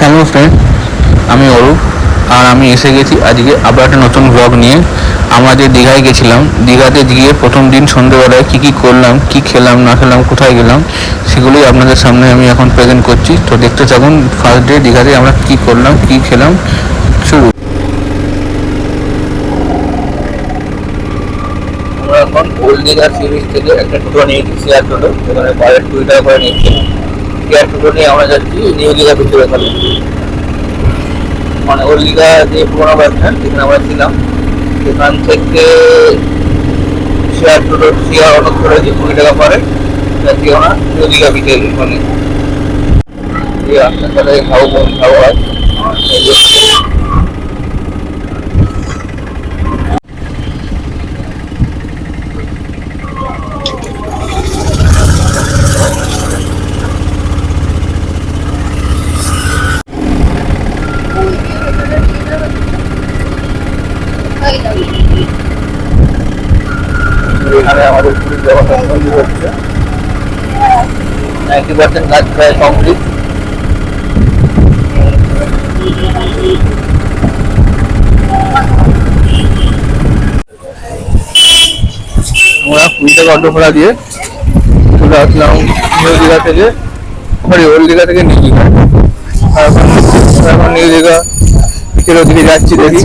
Hello friend আমি অরূপ, আর আমি এসে গেছি আজকে আবার একটা নতুন ব্লগ নিয়ে। আমরা যে দীঘায় গেছিলাম, দীঘাতে গিয়ে প্রথম দিন সন্ধ্যেবেলায় কী কী করলাম, কী খেলাম, না খেলাম, কোথায় গেলাম, সেগুলোই আপনাদের সামনে আমি এখন প্রেজেন্ট করছি। তো দেখতে থাকুন ফার্স্ট ডে দীঘাতে আমরা কী করলাম, কী খেলাম, শুরু। আমরা এখন ওল্ড দীঘা থেকে একটা টোটো নিয়েছি শেয়ার টোটো হেড কুড়ি টাকা করে নিচ্ছি নিউ দীঘা ভিতরে ওখানে মানে ওর দীঘা যে পুরোনো বাস স্ট্যান্ড যেখানে আমরা ছিলাম, সেখান থেকে শেয়ার টোটো শেয়ার অটো করে যে কুড়ি টাকা পরে যাচ্ছি আমরা নিউ দীঘা ভিতরে মানে। দিয়ে আপনার তাহলে খাব খাব আর এই যে এখানে আমাদের পুরীর জগন্নাথ মন্দির হচ্ছে পার্সেন্ট কাজ প্রায় কমপ্লিট আমরা কুড়ি টাকা অটো ভাড়া দিয়ে চলে আসলাম নিউ দীঘা থেকে, সরি ওল্ড দীঘা থেকে নিউ দীঘা। এখন এখন নিউ দীঘা বিকেলের দিকে যাচ্ছি দেখি।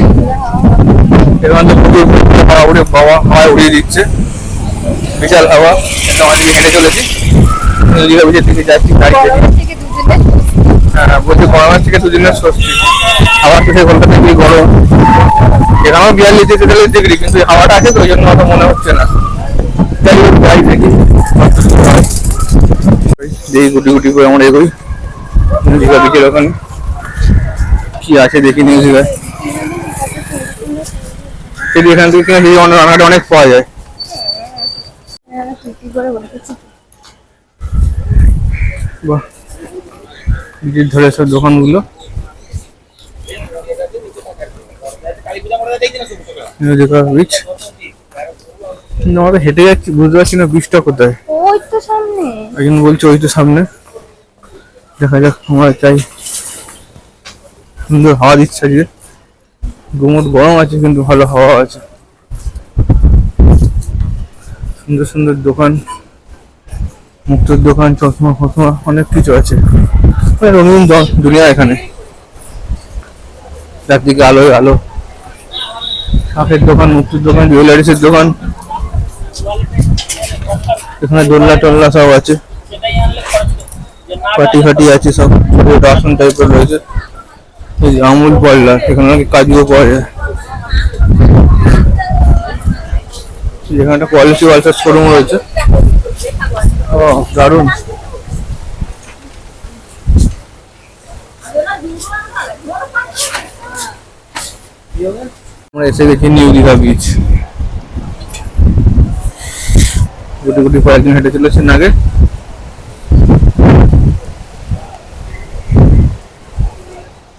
এখান তো হাওয়া উড়ে বাবা হাওয়ায় উড়িয়ে দিচ্ছে। বিশাল হাওয়া। একটা অনেক হেঁটে চলেছি। বিচের দিকে যাচ্ছি গাড়ি থেকে হ্যাঁ বলছি গরমের থেকে দুদিনের স্বস্তি। হাওয়া তো সেই কলকাতা থেকে গরম। এখানেও বিয়াল্লিশ তেতাল্লিশ ডিগ্রি কিন্তু হাওয়াটা আছে তো ওই জন্য অত মনে হচ্ছে না। যাই হোক যাই দেখি। দেখি গুটি গুটি করে আমরা এগোই। দীঘা বিচের ওখানে কি আছে দেখি নিউ দীঘায় এখান থেকে কিনে রান্নাটা অনেক পাওয়া যায়। বিচির ধরে সব দোকানগুলো বিচ আমরা হেঁটে যাচ্ছি বুঝতে পারছি না বীজটা কোথায়। ওই তো সামনে। একজন বলছে ওই তো সামনে। দেখা যাক আমরা চাই সুন্দর হাওয়া দিচ্ছে আজকে। গুমট গরম আছে কিন্তু ভালো হাওয়া আছে। সুন্দর সুন্দর দোকান। মুক্তোর দোকান চশমা ফসমা অনেক কিছু আছে। মানে রঙিন দুনিয়া এখানে। চারদিকে আলোয় আলো। শাকের দোকান, মুক্তির দোকান, জুয়েলারিসের দোকান। এখানে দোলনা টোলনা সব আছে। পাটি ফাটি আছে সব। রাশন টাইপের রয়েছে। এই যে আমুল পার্লার, এখানে নাকি কাজুও পাওয়া যায়। যেখানে একটা কোয়ালিটি ওয়ালসার শোরুম রয়েছে। ও, দারুণ। আমরা এসে গেছি নিউ দীঘা বিচ গুটি গুটি কয়েকদিন হেঁটে চলেছেন আগে।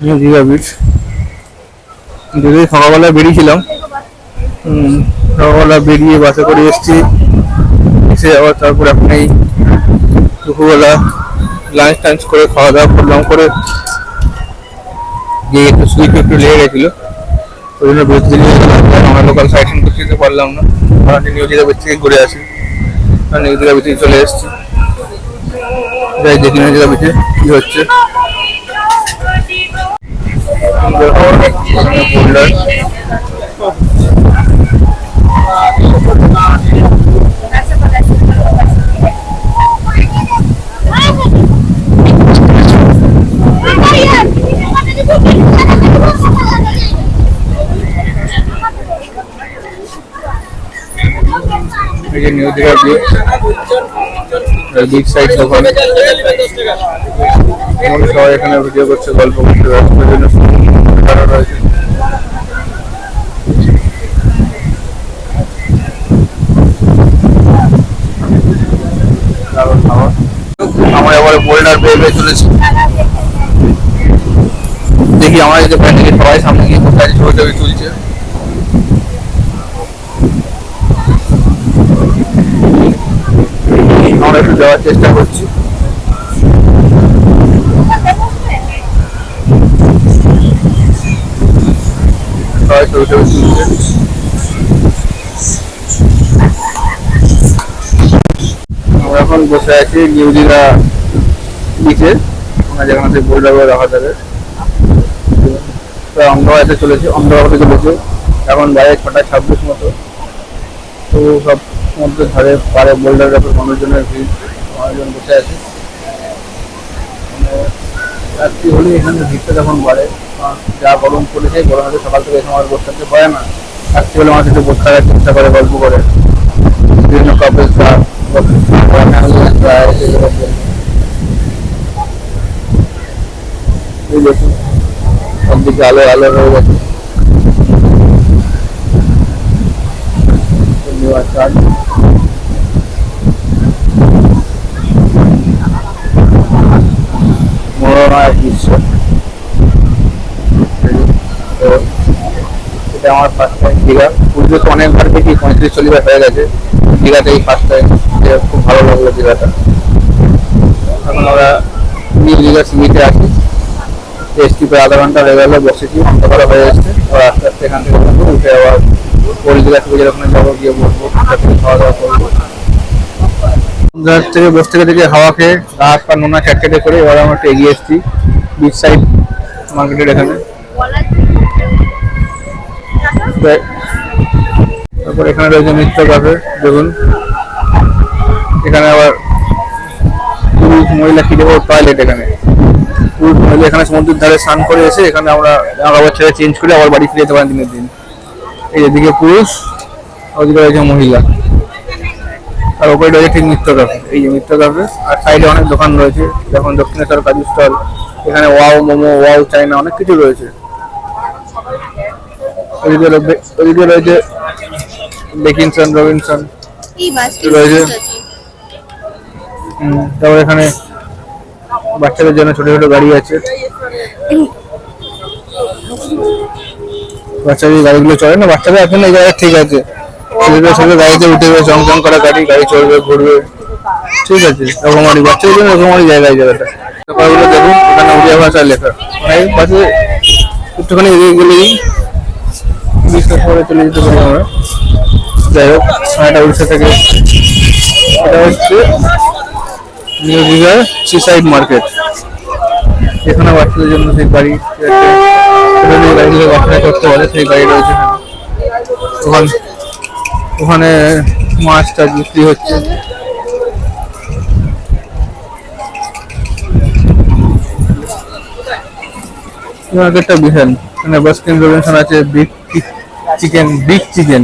নিউ দীঘা বিচ যদি সকালবেলা বেরিয়েছিলাম। সকালবেলা বেরিয়ে বাসে করে এসেছি। এসে আবার তারপর এখন এই দুপুরবেলা লাঞ্চ টাঞ্চ করে খাওয়া দাওয়া করলাম করে গিয়ে একটু সুইচ একটু লেগে গেছিল। ওই জন্য বেশ গেল আমরা লোকাল সাইট করতে যেতে পারলাম না। আমরা নিউ দীঘা বিচ থেকে ঘুরে আসি। আর নিউ দীঘা বিচে চলে এসেছি। যাই দেখি নিউ দীঘা বিচে কি হচ্ছে। বোল্ডার এই new Digha beach beach side দোকান। সবাই এখানে ভিডিও করছে, গল্প করতে তারা রয়েছে? আমরা এবারে বোল্ডার পেয়ে পেয়ে চলেছি। দেখি আমার যে দেওয়ার চেষ্টা করছি। আমরা এখন বসে আছি নিউজিরা বিচে। যেখানে সেই বোল্ডারগুলো রাখা থাকে প্রায় অন্ধকারেতে চলেছে অন্ধকার থেকে বসে এখন বাইরে ছটা ছাব্বিশ মতো। তো সব সমুদ্রের ধারে পারে বোল্ডার মানুষজনের ভিড়। মানুষজন বসে আছে। মানে রাত্রি হলে এখানে ভিড়টা যখন বাড়ে যা গরম পড়েছে, গরমে সকাল থেকে সময় বসে থাকতে পারে না। রাত্রি হলে মানুষ একটু বসে থাকার চেষ্টা করে, গল্প করে। বিভিন্ন দেখুন, সবদিকে আলো আলো হয়ে গেছে। ধন্যবাদ মনোরমা দৃশ্য এটা আমার ফার্স্ট টাইম দীঘা। পুরীতে তো অনেকবার দেখি, পঁয়ত্রিশ, চল্লিশ বার হয়ে গেছে। দীঘাতে এই ফার্স্ট টাইম খুব ভালো লাগল দীঘাটা। এখন আমরা নিউ দীঘা সিমিতে আছি। এসটি প্রায় আধা ঘণ্টা হয়ে গেল, বসেছি। অন্ধকার হয়ে এসছে। আবার আস্তে আস্তে এখান থেকে উঠে আবার থেকে যেরকম যাব গিয়ে বসবো খাওয়া দাওয়া করব। সন্ধ্যার থেকে বসে থেকে থেকে হাওয়া খেয়ে গা হাত পা নোনা চ্যাটচ্যাটে করে এবার আমরা একটু এগিয়ে এসেছি বিচ সাইড মার্কেটের এখানে। তারপর এখানে রয়েছে মিত্র কাফে দেখুন। এখানে আবার পুরুষ মহিলা কি দেবো? টয়লেট এখানে। পুরুষ মহিলা এখানে সমুদ্রের ধারে স্নান করে এসে এখানে আমরা জামা কাপড় চেঞ্জ করে আবার বাড়ি ফিরে যেতে পারেন দিনের দিন। এই এদিকে পুরুষ, ওদিকে রয়েছে মহিলা। আর ওপরে রয়েছে ঠিক মিত্র কাফে এই যে মিত্র কাফে আর সাইডে অনেক দোকান রয়েছে। যেমন দক্ষিণেশ্বর কাজু স্টল এখানে ওয়াও মোমো ওয়াও চাইনা অনেক কিছু রয়েছে। ওদিকে রয়েছে বেকিনসন রবিনসন রয়েছে। তারপর এখানে বাচ্চাদের জন্য ছোট ছোট গাড়ি আছে। বাচ্চাদের গাড়িগুলো চলে না? বাচ্চাদের এখন এই জায়গায় ঠিক আছে। ছেলেদের সাথে গাড়িতে উঠে যাবে চং চং করা গাড়ি গাড়ি চলবে ঘুরবে। ঠিক আছে, রকমারি বাচ্চাদের জন্য রকমারি জায়গা এই জায়গাটা। ব্যাপারগুলো দেখুন, এখানে উড়িয়া ভাষায় লেখা। মানে পাশে একটুখানি এগিয়ে গেলেই বিজনেস করে চলে যেতে পারি আমরা। যাই হোক এটা উড়িষ্যা থেকে। এটা হচ্ছে নিউ দীঘার সিসাইড মার্কেট এখানে বাচ্চাদের জন্য সেই যে গাড়িগুলো বাচ্চারা করতে পারে, সেই গাড়ি রয়েছে ওখানে ওখানে মাছ টাছ বিক্রি হচ্ছে। মার্কেটটা বিশাল এখানে বাস্কিন রবিনসন আছে বিগ চিকেন বিগ চিকেন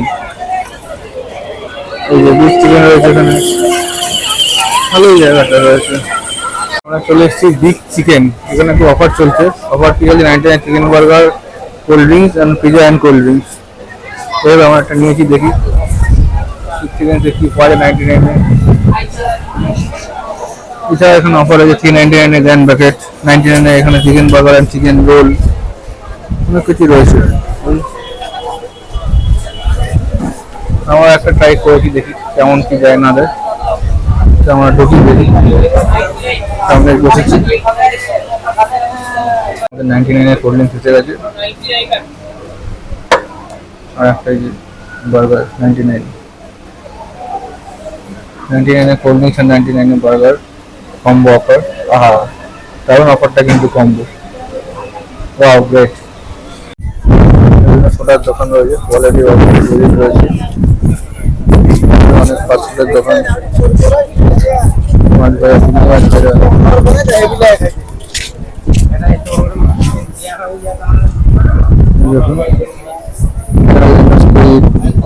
এই যে বিগ চিকেন রয়েছে এখানে। ভালোই জায়গাটা রয়েছে। আমরা চলে এসেছি বিগ চিকেন এখানে একটু অফার চলছে। অফার কি হচ্ছে ninety nine chicken burger cold drinks and pizza and cold drinks এবার আমরা একটা নিয়েছি দেখি। চিকেন কি পাওয়া যায় নাইনটি নাইনে এছাড়া এখানে অফার আছে থ্রি নাইনটি নাইনে গ্র্যান্ড প্যাকেট নাইনটি নাইনে এখানে chicken burger and chicken roll অনেক কিছু রয়েছে। আমরা একটা ট্রাই করেছি, দেখি কেমন কি যায় না দেয় আমরা ঢুকি, দেখি। সামনে বসেছি। নাইনটি নাইনের কোল্ড ড্রিঙ্কস এসে গেছে। আর একটা বার্গার নাইনটি নাইন নাইনটি নাইনের কোল্ড ড্রিঙ্কস আর নাইনটি নাইনের বার্গার কম্বো অফার আহা, দারুণ অফারটা কিন্তু কম্বো ওয়াও গ্রেট সোডার দোকান রয়েছে কোয়ালিটি রয়েছে অনেক ফাস্টফুডের দোকান।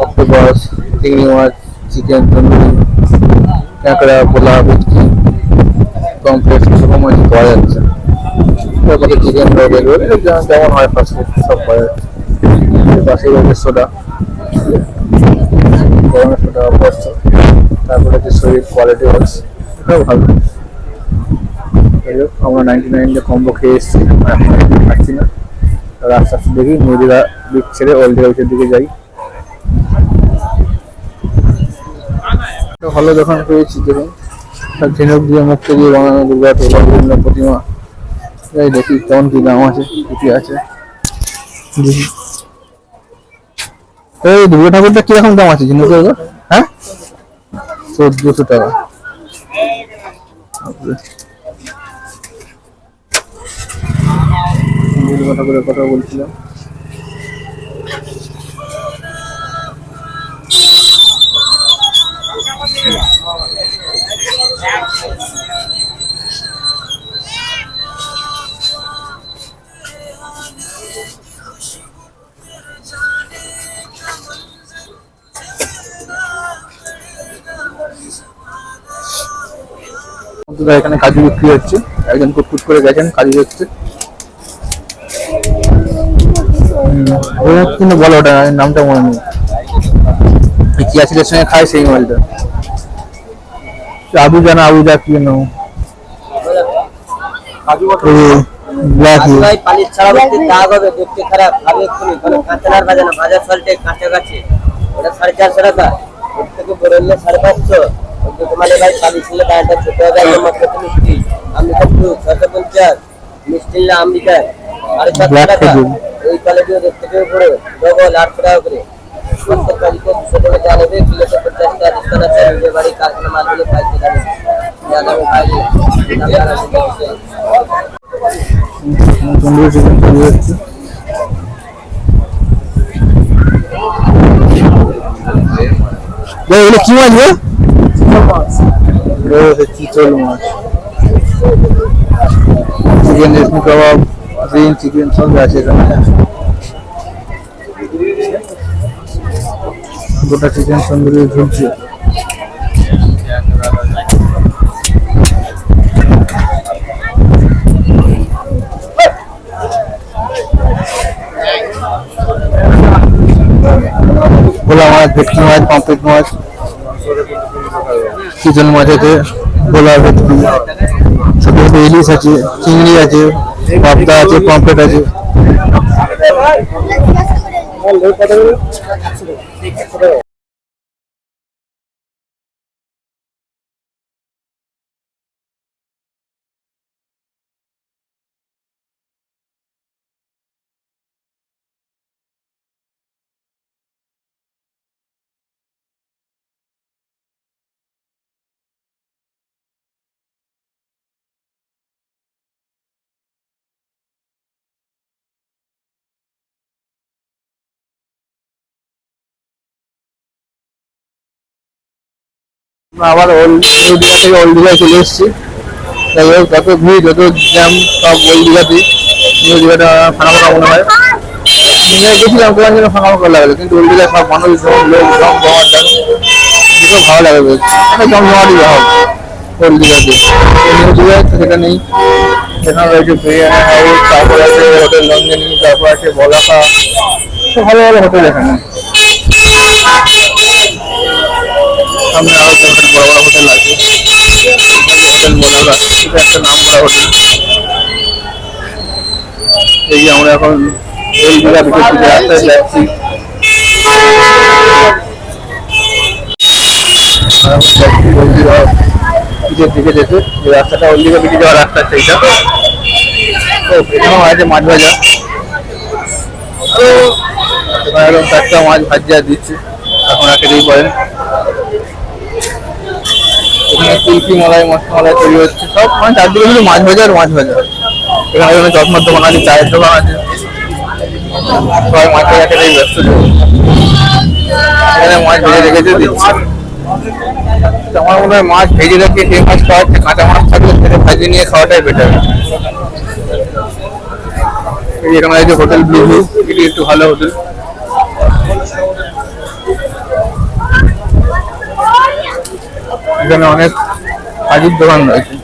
অক্টোপাস চিংড়ি মাছ চিকেন তন্দুরি কাঁকড়া পোলা ভেটকি কমপ্লেক্স সব মাছ পাওয়া যাচ্ছে তারপরে চিকেন রোল যেমন হয় ফাস্টফুড সব পাওয়া যাচ্ছে পাশে রয়েছে সোডা গরমের সোডা অভ্যস্ত। তারপরে যে শরীর কোয়ালিটি হচ্ছে এটাও ভালো। আমরা নাইনটি নাইনটা কম্বো খেয়ে এসেছি এখন খাচ্ছি না। তার আস্তে দেখি নদীরা বিচ ছেড়ে ওল্ড দিকে যাই। ভালো দোকান পেয়েছি দেখুন ঝিনুক দিয়ে মুক্তি দিয়ে বানানো দুর্গা টোলা বিভিন্ন প্রতিমা। যাই দেখি কেমন কি দাম আছে, কি আছে। এই দুর্গা ঠাকুরটা কীরকম দাম আছে জিনিস হ্যাঁ? চোদ্দশো টাকা। দুর্গা ঠাকুরের কথা বলছিলাম। বন্ধুরা এখানে কাজু বিক্রি হচ্ছে। একজন কুটকুট করে গেছেন, কাজু হচ্ছে। কিন্তু বলো ওটা নামটা মনে নেই। সঙ্গে খায় সেই মোবাইলটা আবু জানা, আবু যা কি কোনো কাঁচা কাছাকাছি ওটা সাড়ে চারশো টাকা। থেকে সাড়ে পাঁচশো। মানে ভাই পানি ছিল দাঁড়টা ছোট হবে একদম মাত্র মিষ্টি আমি কিন্তু ছশো পঞ্চাশ মিষ্টি না সাড়ে চারশো Black টাকা। এই কোয়ালিটিও দেখতে পেয়ে পড়ে ডবল আটশো টাকা করে প্রত্যেক কালিতে দুশো টাকা দেওয়া নেবে কিলোতে পঞ্চাশ টাকা ডিসকাউন্ট আছে নিজের বাড়ি কারখানা মালগুলো পাইতে যাবে আগামী পাইলে তন্দুরি চিকেন তৈরি হচ্ছে এগুলো কি মাছ হচ্ছে চিতল মাছ chicken reshmi kebab green chicken সব আছে এখানে গোটা চিকেন তন্দুরি ঝুলছে ভোলা মাছ ভেটকি মাছ পাম্পলেট মাছ চিতল মাছ আছে ভোলা ভেটকি ছোট ছোট ইলিশ আছে চিংড়ি আছে পাবদা আছে পাম্পলেট আছে আবার ওল্ড দীঘা থেকে ওল্ড দীঘায় চলে এসেছি। যাই হোক, যত ভিড়, যত জ্যাম সব ওল্ড দীঘাতেই নিউ দীঘাটা ফাঁকা ফাঁকা মনে হয়। গেছিলাম তোমার জন্য ফাঁকা ফাঁকা লাগল, কিন্তু ওল্ড দীঘায় সব মানুষ, লোক জম, জমাট দেখো দেখেও ভালো লাগে বেশ অনেক জমজমাটই হবে ওল্ড দীঘাতে নিউ দীঘায় সেটা নেই। সেখানে রয়েছে বিরিয়ানি হাউস তারপর আছে হোটেল নন্দিনী তারপর আছে বলাকা ভালো ভালো হোটেল এখানে। সামনে আরও বড় বড় হোটেল আছে। এটা একটা নাম করা হোটেল এই যে আমরা এখন ওই দীঘা বিকেল রাস্তায় যাচ্ছি। দিকে যেতে এই রাস্তাটা দিকে বিকে যাওয়ার রাস্তা সেইটা তো এখানেও আছে মাছ ভাজা। চারটা মাছ দিচ্ছে। এখন খেতেই পারেন এখানে কুলফি মলাই মশলা তৈরি হচ্ছে সব। মানে চারদিকে শুধু মাছ ভাজা আর মাছ ভাজা। এখানে এখানে চশমার দোকান আছে, চায়ের দোকান আছে। সবাই মাছ ভাজা ব্যস্ত। এখানে মাছ ভেজে রেখেছে, দিচ্ছে। আমার মনে হয় মাছ ভেজে রেখে সেই মাছ খাওয়া কাঁচা মাছ থাকলে সেটা ভাজি নিয়ে খাওয়াটাই বেটার এখানে আছে হোটেল ব্লু ব্লু এটি একটু ভালো হোটেল এখানে অনেক কাজের দোকান রয়েছে।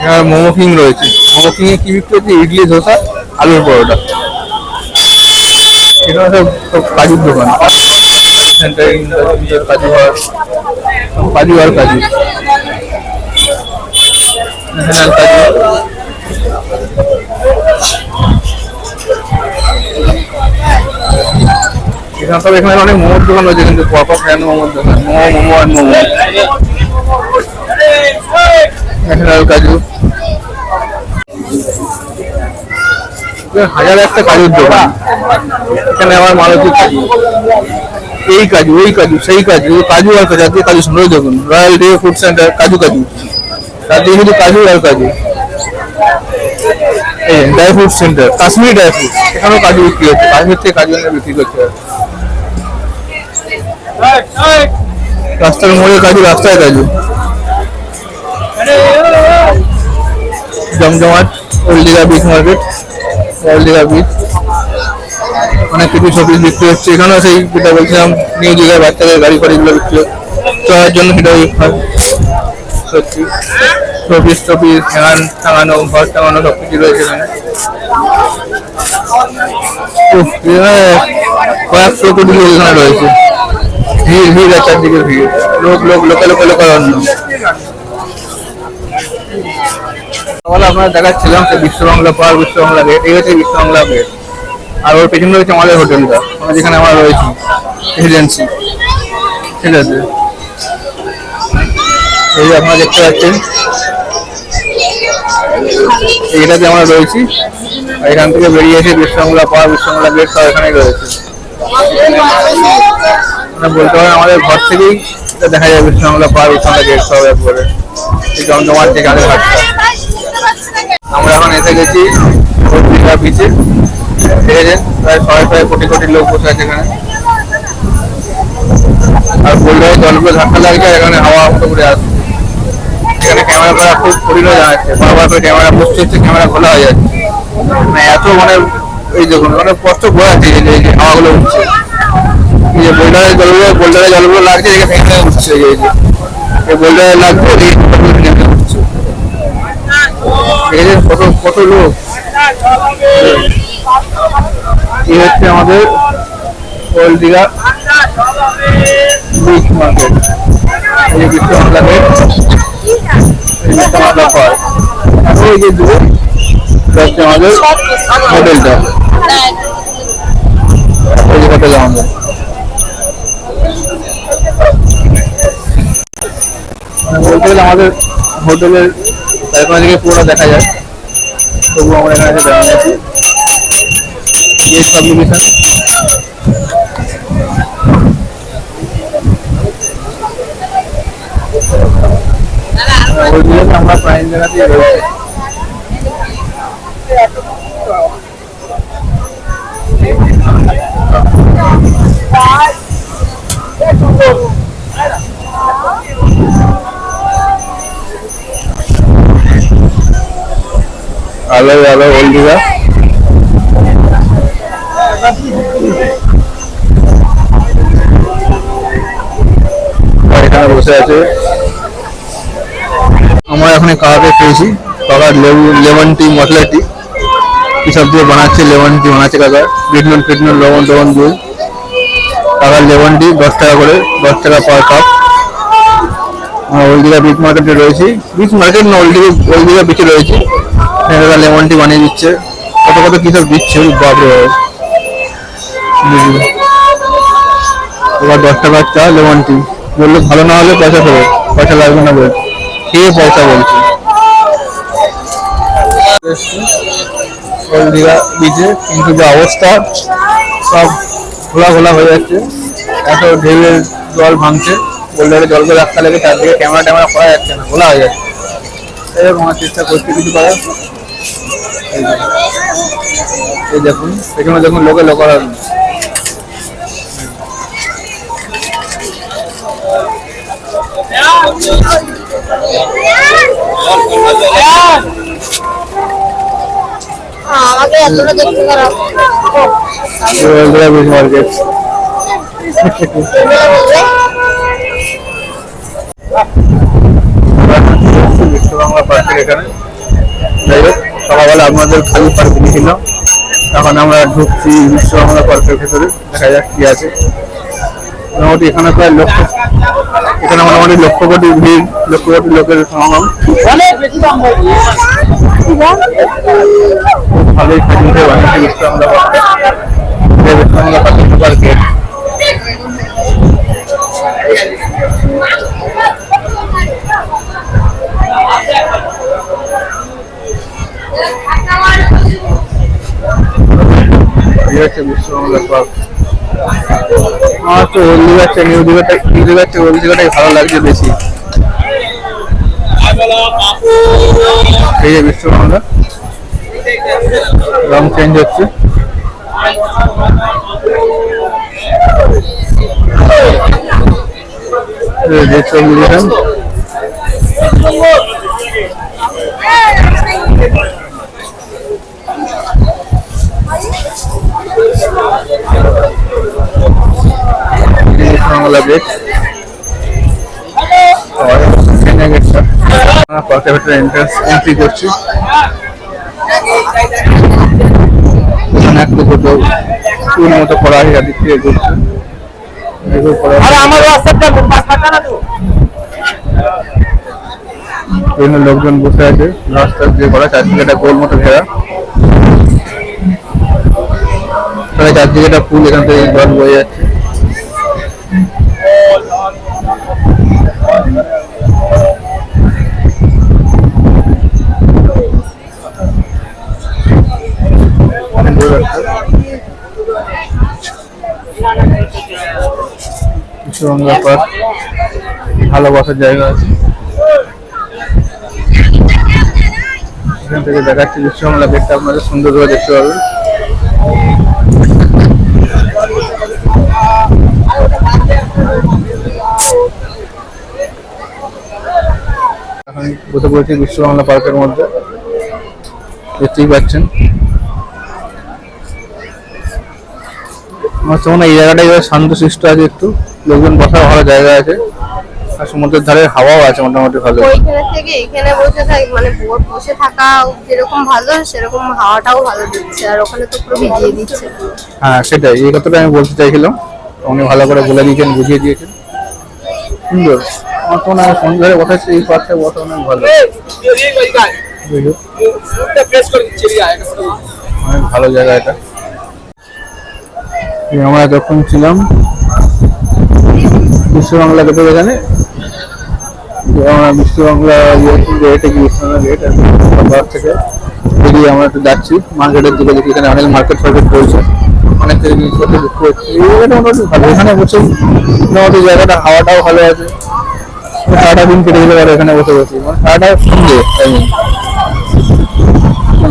এখানে মোমো কিং রয়েছে। মোমো কিং এ কি বিক্রি হচ্ছে? ইডলি, ধোসা, আলুর পরোটা। এখানে সব সব কাজুর দোকান। কাজু কাজু আর কাজু। কাজু এখানে কিন্তু হাজার একটা কাজুর দোকান। এখানে আমার মালতী কাজু। এই কাজু ওই কাজু, সেই কাজু কাজু আর কাজু, আজকে কাজু শুনে দেখুন। রয়্যাল ডে ফুড সেন্টার কাজু কাজু। দিয়ে শুধু কাজু আর কাজু। এই dry fruit centre Kashmiri dry fruit এখানেও কাজু বিক্রি হচ্ছে, কাশ্মীর থেকে কাজু বিক্রি করছে রাস্তার মোড়ে কাজু, রাস্তায় কাজু। জমজমাট, ওল্ডিগা বিচ মার্কেট, ওল্ডিগা বিচ। অনেক কিছু শপিং বিক্রি হচ্ছে। এখানেও সেই যেটা বলছিলাম নিউ দীঘার বাচ্চাদের গাড়ি ফাড়িগুলো বিক্রি হচ্ছে চলার জন্য সেটা হয়। সত্যি। টপিস হ্যাঙ্গান টাঙানো, ঘর টাঙানো সব কিছু রয়েছে এখানে কয়েকশো কোটি লোক এখানে রয়েছে। ভিড় ভিড় আর চারদিকে ভিড়। লোক লোক, লোকে লোকে লোকারণ্য সকালে আপনারা দেখাচ্ছিলাম যে বিশ্ব বাংলা পার্ক বিশ্ব গেট, এই হচ্ছে বিশ্ব বাংলা গেট। আর ওর পেছনে রয়েছে আমাদের হোটেলটা আমরা যেখানে আমরা রয়েছি রেসিডেন্সি ঠিক আছে? এই যে আপনারা দেখতে পাচ্ছেন, এইটাতে আমরা রয়েছি। এখান থেকে বেরিয়ে এসে বিশ্ব বাংলা পার্ক বিশ্ব গেট সব এখানেই রয়েছে। মানে বলতে পারেন আমাদের ঘর থেকেই দেখা যায় বিশ্ব বাংলা পার্ক বিশ্ব বাংলা গেট সব একবারে এই জমজমাট যে গানের ঘাটটা আমরা এখন এসে গেছি দীঘা বিচে দেখেছেন প্রায় ছয় ছয় কোটি কোটি লোক বসে আছে এখানে। আর বললে জলগুলো ধাক্কা লাগছে আর এখানে হাওয়া করে আসছে এখানে ক্যামেরা করা খুব কঠিন হয়ে যাচ্ছে। বারবার করে ক্যামেরা বসতে হচ্ছে ক্যামেরা খোলা হয়ে যাচ্ছে। মানে এত মানে এই দেখুন মানে কষ্ট বোঝা যাচ্ছে যে হাওয়াগুলো উঠছে। যে বোল্ডারের জলগুলো বোল্ডারের জলগুলো লাগছে এদিকে ভেঙে ভেঙে উঠছে এই এই যে। এই লাগছে এই ভেঙে ভেঙে উঠছে দেখেছেন কত কত লোক? এই হচ্ছে আমাদের ওল্ড দীঘা বিচ মার্কেট এই যে বিশ্ব এই দূরে হচ্ছে আমাদের হোটেলটা এই যে হোটেল আমাদের। বলতে গেলে আমাদের হোটেলের চারপাশ থেকে পুরোটা দেখা যায়। তবু আমরা এখানে এসে দাঁড়িয়ে আছি। গেস্ট অ্যাপ্লিকেশন আমরা প্রাইম জায়গাতেই রয়েছি ওল্ড দীঘা আর এখানে বসে আছে। আমরা এখন কাকাকে পেয়েছি কাকার লেমন টি, মশলা টি। কি সব দিয়ে বানাচ্ছে লেমন টি, বানাচ্ছে কাকা বিটনুন, ফিটনুন, লবণ, টবণ দিয়ে। কাকার লেমন টি, দশ টাকা করে, দশ টাকা per cup. Old Digha beach মার্কেটে রয়েছি। বিচ মার্কেট না ওল্ড দীঘা ওল্ড দীঘা বিচে রয়েছি। এখানে লেমন টি বানিয়ে দিচ্ছে। কত কত কি সব দিচ্ছে বাপরে। এবার দশ টাকার চা, লেমন টি। বলল, ভালো না হলে পয়সা ফেরত, পয়সা লাগবে না বলছে খেয়ে পয়সা বলছে। দীঘা বিচে কিন্তু যে অবস্থা, সব ঘোলা ঘোলা হয়ে যাচ্ছে। এত ঢেউয়ের জল ভাঙছে, বোল্ডারে জল করে রাখতে লেগে চারদিকে ক্যামেরা ট্যামেরা করা যাচ্ছে না, ঘোলা হয়ে যাচ্ছে। এরকম আমার চেষ্টা করছি কিছু করার। এই দেখুন এখানে দেখুন লোকে লোকারণ আমাকে এতটা বিশ্ববাংলা পার্কের এখানে। যাই হোক। সকালবেলা আপনাদের খালি পার্ক ছিল। এখন আমরা ঢুকছি বিশ্ববাংলা পার্কের ভেতরে। দেখা যাক কি আছে। মোটামুটি এখানে প্রায় লক্ষ, এখানে মোটামুটি লক্ষ কোটি ভিড়, লক্ষ কোটি লোকের সমাগম। ভালোই খাইতে বানিয়েছে বিশ্ববাংলা পার্কের এই হচ্ছে আমার তো ওল্ড দীঘার চেয়ে নিউ দীঘাটা ভালো লাগছে বেশি। এই যে বিশ্ববাংলা রং চেঞ্জ হচ্ছে। এই যে ভেতরে এন্ট্রান্স এন্ট্রি করছি। ছোট মতো করা আছে বিভিন্ন লোকজন বসে আছে রাস্তা দিয়ে করা চারদিকে একটা গোল মতো ঘেরা। তাহলে চারদিকে একটা ফুল এখান থেকে জল বয়ে যাচ্ছে। বিশ্বগঙ্গা পার্ক ভালোবাসার জায়গা আছে। এখান থেকে দেখাচ্ছি বিশ্ববাংলা গেটটা আপনাদের সুন্দরভাবে দেখতে পাবেন। বসে পড়েছি বিশ্ববাংলা পার্কের মধ্যে। দেখতেই পাচ্ছেন। আমার তো মনে হয় এই জায়গাটাই শান্ত শিষ্ট আছে একটু। লোকজন বসার ভালো জায়গা আছে। আর সমুদ্রের ধারে হাওয়াও আছে মোটামুটি ভালো। ওইখানে থেকে এখানে বসে থাক মানে বসে থাকা যেরকম ভালো সেরকম হাওয়াটাও ভালো দিচ্ছে। আর ওখানে তো পুরো ভিজিয়ে দিচ্ছে। হ্যাঁ সেটাই। এই কথাটা আমি বলতে চাইছিলাম। উনি ভালো করে বলে দিয়েছেন বুঝিয়ে দিয়েছেন। সুন্দর। আমার তো মনে হয় সন্ধ্যারে বসাচ্ছে এই পার্কটা বসা অনেক ভালো। বুঝলো? অনেক ভালো জায়গা এটা। আমরা যখন ছিলাম। বিশ্ববাংলা গেটে এখানে আমরা বিশ্ববাংলা গেট বিশ্ববাংলা গেট আর থেকে। বেরিয়ে আমরা একটু যাচ্ছি। মার্কেটের দিকে দেখি, এখানে অনেক মার্কেট ফার্কেট করছে অনেক জিনিসপত্র বিক্রি হচ্ছে। জায়গাটা মোটামুটি ভালো। এখানে বসে মোটামুটি জায়গাটা হাওয়াটাও ভালো আছে। সারাটা দিন কেটে যেতে পারে এখানে বসে বসে। মানে সারাটা সন্ধে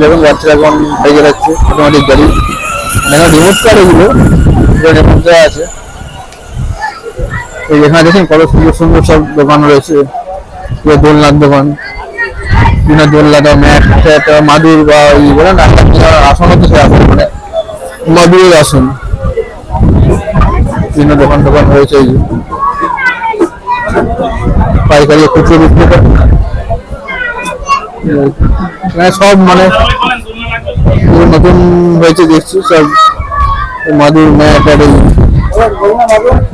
যখন বাচ্চারা এখন বাইকে যাচ্ছে। অটোমেটিক গাড়ি। দেখো রিমোট কার এগুলো এই যেখানে দেখেন কত সুন্দর সুন্দর সব দোকান রয়েছে। দোলনার দোকান। বিভিন্ন দোলনা ম্যাট মাদুর বা ওই বলে আসন হচ্ছে সে আসন মানে মাদুরের আসন। বিভিন্ন দোকান দোকান রয়েছে এই পাইকারি খুচরো বিক্রি করে। এখানে সব মানে নতুন হয়েছে দেখছি, সব মাদুর ম্যাট আর এই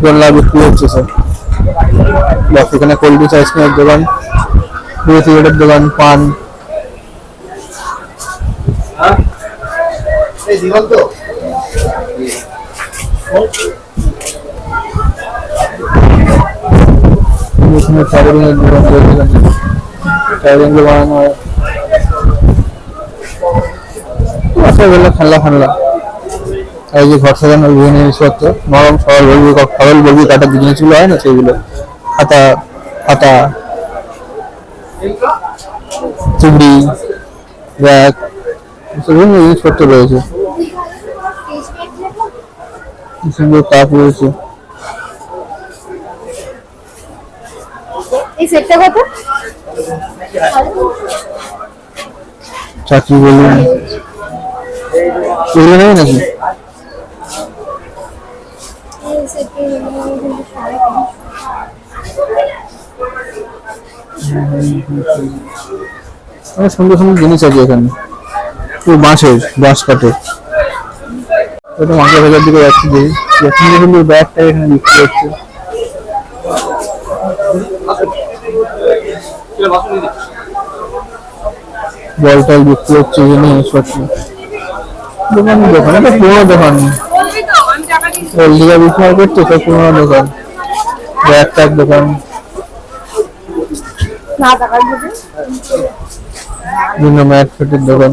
দোলনা বিক্রি হচ্ছে সব বাস এখানে কোল্ড ড্রিঙ্কস আইসক্রিমের দোকান বিড়ি সিগারেটের দোকান পান এখানে ট্রাভেলিংয়ের দোকান রয়েছে ট্রাভেলিং বানানো হয় রসগোল্লা খাল্লা খাল্লা এই যে ঘর সাজানোর বিভিন্ন জিনিসপত্র নরম সরল বলবি সরল বলবি কাটার যে জিনিসগুলো হয় না সেগুলো? খাতা খাতা চুবড়ি ব্যাগ বিভিন্ন জিনিসপত্র রয়েছে। সুন্দর কাপ রয়েছে। এই সেটটা কত? চাকরি বলুন। এগুলো নেই নাকি? সুন্দর সুন্দর জিনিস আছে এখানে। পুরো বাঁশের, বাঁশ কাঠের। ওটা মাংস বাজার দিকে যাচ্ছি যে সুন্দর সুন্দর ব্যাগটা এখানে বিক্রি হচ্ছে। টল বিক্রি হচ্ছে এখানে দোকান দোকান, এটা পুরোনো দোকান। হলদিয়া বিক্রি মার্কেট পুরোনো দোকান। ব্যাগ বিভিন্ন ম্যাট ফেটের দোকান।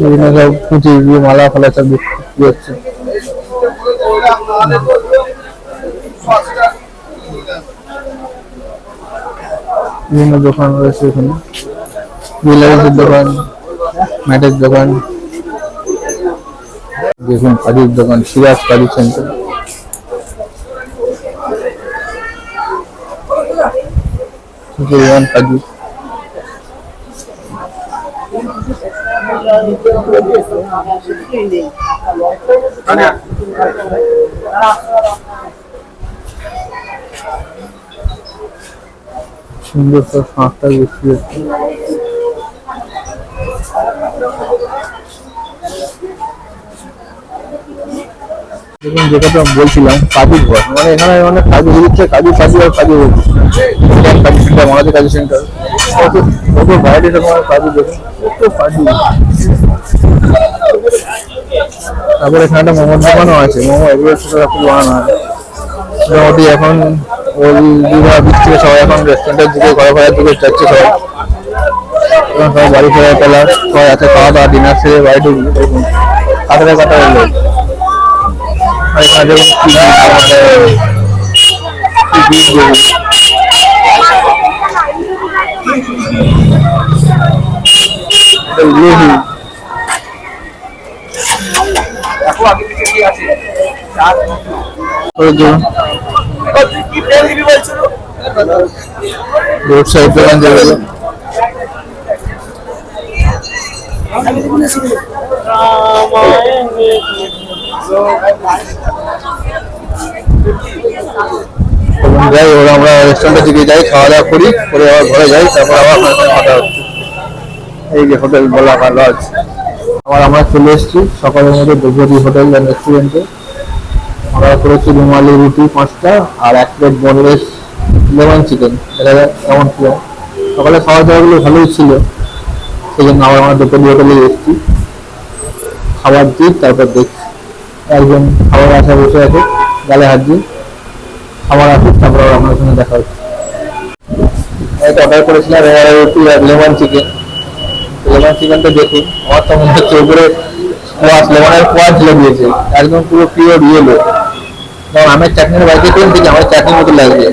বিভিন্ন সব পুঁথি দিয়ে মালা ফালা সব বিক্রি হচ্ছে। বিভিন্ন দোকান রয়েছে এখানে। জুয়েলারিসের দোকান ম্যাটের দোকান। দেখুন কাজুর দোকান সিরাজ কাজু সেন্টার পরিমাণ কাজু সুন্দর সব শাঁখটা বিক্রি যেটা বলছিলাম, কাজু ঘর। মানে এখানে মানে কাজু দিচ্ছে কাজু কাজু আর কাজু কাজু সেন্টার মালাদি কাজু সেন্টার। কত কত রকমের কাজু কাজু। তারপরে এখানে একটা মোমোর দোকানও আছে। মোমো এগুলো ছোট খুব বানানো হয়। মোটামুটি এখন ওই দিক থেকে সবাই এখন রেস্টুরেন্টের দিকে, ঘরে ঘরের দিকে যাচ্ছে সবাই। এখন সবাই বাড়ি ফেরার পেলা, সবাই আছে খাওয়া দাওয়া ডিনার সেরে বাড়ি ঢুকবে। কাটারে কাটারে লোক আর এখানে দেখুন কি যাই ওরা আমরা রেস্টুরেন্টের দিকে যাই, খাওয়া দাওয়া করি, করে আবার ঘরে যাই, তারপর আবার কথা হচ্ছে এই যে হোটেল বলা লজ আবার আমরা চলে এসেছি, সকালের মধ্যে দুপুরি হোটেল অ্যান্ড রেস্টুরেন্টে আমরা করেছি রুমালি রুটি পাঁচটা আর এক প্লেট বোনলেস লেমন চিকেন এটা কেমন ছিল? সকালে খাওয়া দাওয়াগুলো ভালোই ছিল। সেই জন্য আবার আমরা দুপুরি হোটেলে এসেছি। খাবার দিই, তারপর দেখছি একজন খাবার আসা বসে আছে। গালে হাত দিয়ে আমার আসুক তারপর আপনার সঙ্গে দেখা হচ্ছে। এটা অর্ডার করেছিলাম রুমালি রুটি আর লেমন চিকেন। লেমন চিকেনটা দেখুন আমার তো মনে হচ্ছে উপরে কোয়াশ, লেমনের কোয়াশ ঢেলে দিয়েছে। একদম পুরো পিওর ইয়েলো কারণ আমের চাটনির বাড়িতে করে ঠিক আমার চাটনির মতো লাগছে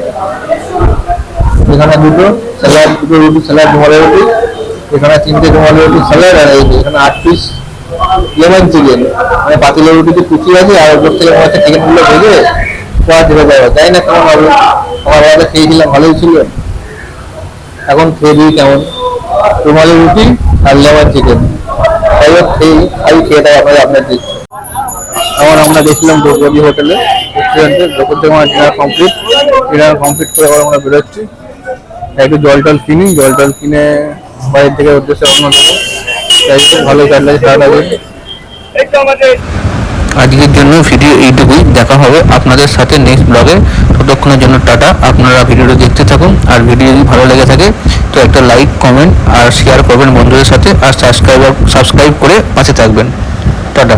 এখানে দুটো স্যালাড দুটো রুটি স্যালাড রুমালের রুটি। এখানে তিনটে রুমালের রুটি স্যালাড আর এখানে আট পিস লেমন চিকেন মানে পাতিলের রুটিতে কুচি আছে, আর ওপর থেকে মনে হচ্ছে চিকেনগুলো ভেজে কোয়াশ ঢেলে দেওয়া তাই না, কেমন হবে আমার বাবাকে খেয়েছিলাম ভালোই ছিল। এখন খেয়ে দিই কেমন? রুমালি রুটি আর লেমন চিকেন যাই হোক, খেয়ে আমি খেয়ে দেয় আপনাদের আপনার দিচ্ছি। এখন আমরা গেছিলাম দ্রৌপদী হোটেলে রেস্টুরেন্টে দ্রৌপদী আমার ডিনার কমপ্লিট ডিনার কমপ্লিট করে আবার আমরা বেরোচ্ছি। একটু জল টল কিনি, জল টল কিনে বাইরের থেকে উদ্দেশ্যে রওনা দেবো তাই আজকের জন্য ভিডিও এইটুকুই। দেখা হবে আপনাদের সাথে নেক্সট ব্লগে ততক্ষণের জন্য টাটা। আপনারা ভিডিওটা দেখতে থাকুন। আর ভিডিও যদি ভালো লেগে থাকে, তো একটা লাইক কমেন্ট আর শেয়ার করবেন বন্ধুদের সাথে। আর সাবস্ক্রাইব সাবস্ক্রাইব করে পাশে থাকবেন। টাটা।